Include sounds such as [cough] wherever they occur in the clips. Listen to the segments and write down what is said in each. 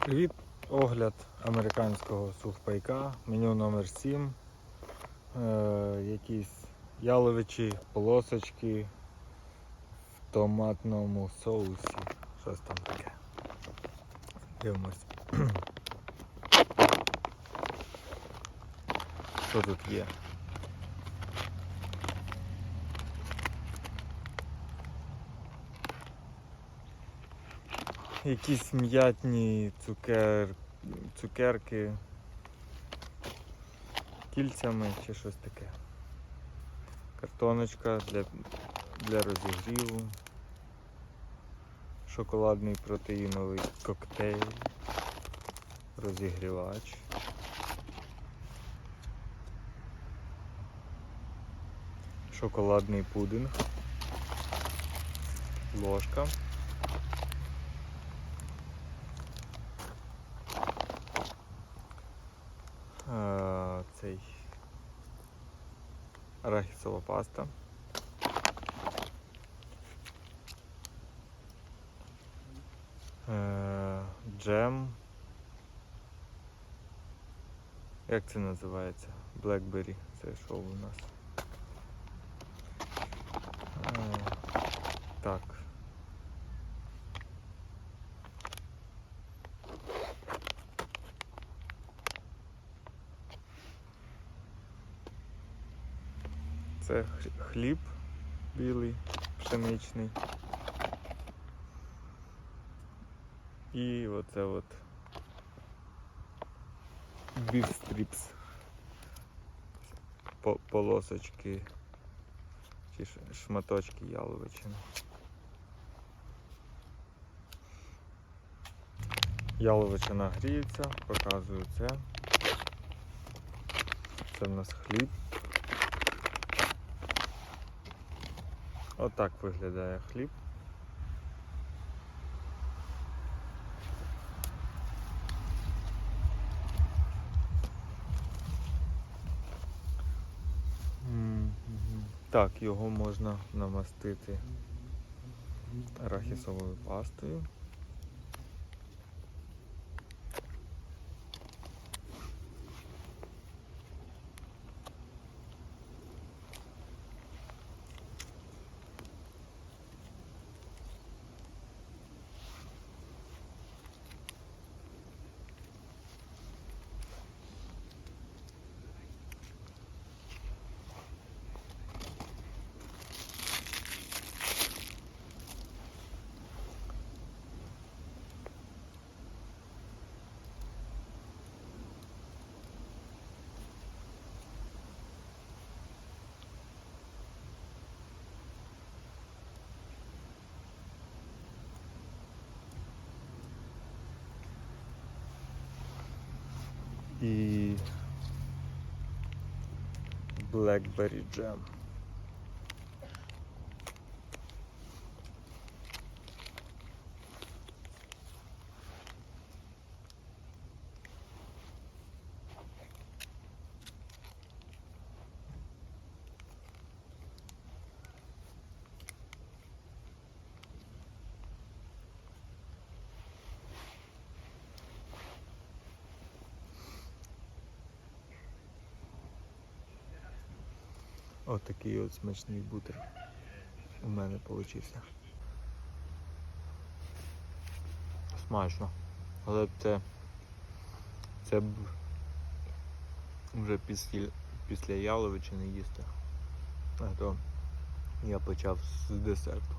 Привіт! Огляд американського сухпайка, меню номер 7 е, якісь яловичі, полосочки в томатному соусі. Щось там таке. Дивимось. [clears throat] Що тут є? Якісь м'ятні цукер... цукерки кільцями чи щось таке. Картоночка для, для розігріву. Шоколадний протеїновий коктейль. Розігрівач. Шоколадний пудинг. Ложка. Цей арахісова паста. Е, Джем. Як це називається? Blackberry. Це що у нас? Е, Так. Це хліб білий, пшеничний. І оце от біфстріпс. Полосочки чи шматочки яловичини. Яловичина гріється, показую це. Це в нас хліб. Отак виглядає хліб. Так, його можна намастити арахісовою пастою. І Blackberry Jam. Ось такий от смачний бутер у мене получився. Смачно. Але це, це б вже після, після яловичини їсти. А то я почав з десерту.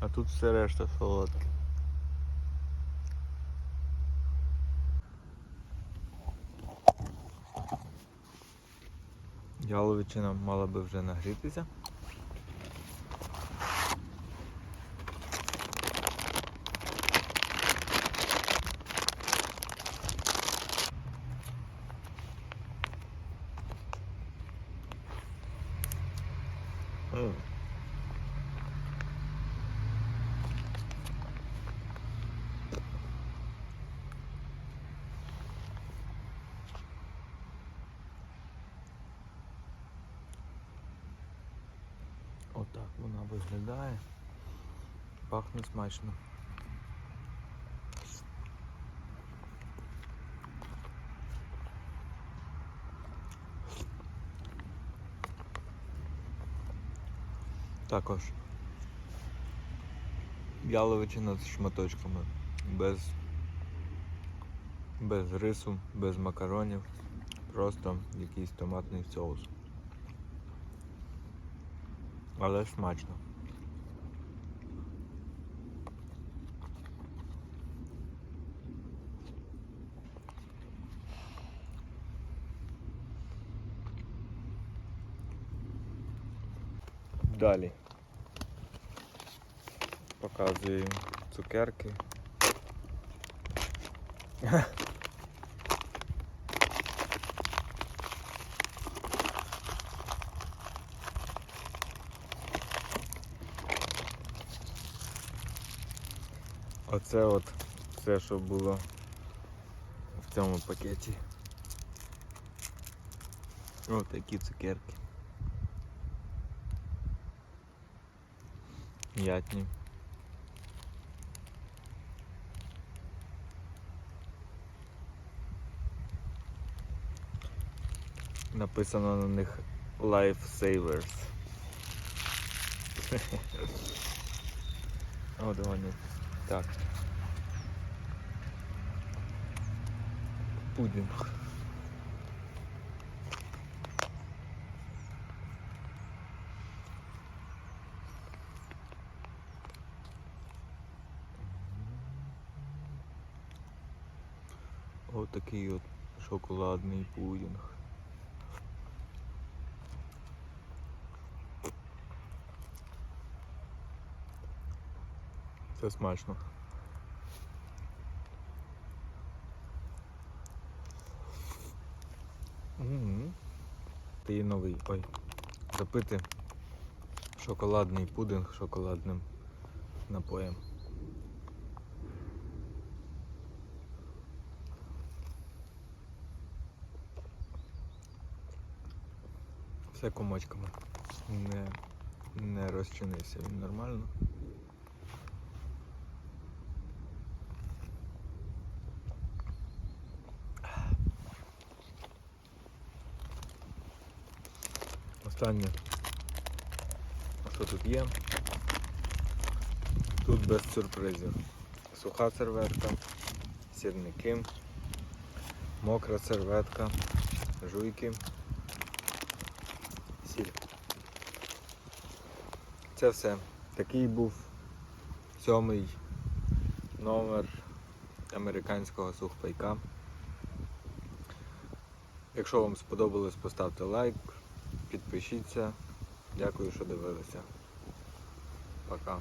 А тут все решта солодке. Яловичина мала би вже нагрітися. М. Отак вона виглядає. Пахне смачно. Також яловичина з шматочками, без без рису, без макаронів, просто якийсь томатний соус. Але смачно. Далі. Показую цукерки. Оце от все, що було в цьому пакеті. Ось такі цукерки. М'ятні. Написано на них Life Savers. [laughs] От вони. Так. Пудінг. Ось такий от шоколадний пудінг. Це смачно. Мгм. Це є новий. Ой. Запити шоколадний пудинг шоколадним напоєм. Все комочками. Не, не розчинився він нормально. Останнє, що тут є. Тут без сюрпризів. Суха серветка, сірники, мокра серветка, жуйки, сіль. Це все. Такий був сьомий номер американського сухпайка. Якщо вам сподобалось, поставте лайк, підпишіться. Дякую, що дивилися. Пока.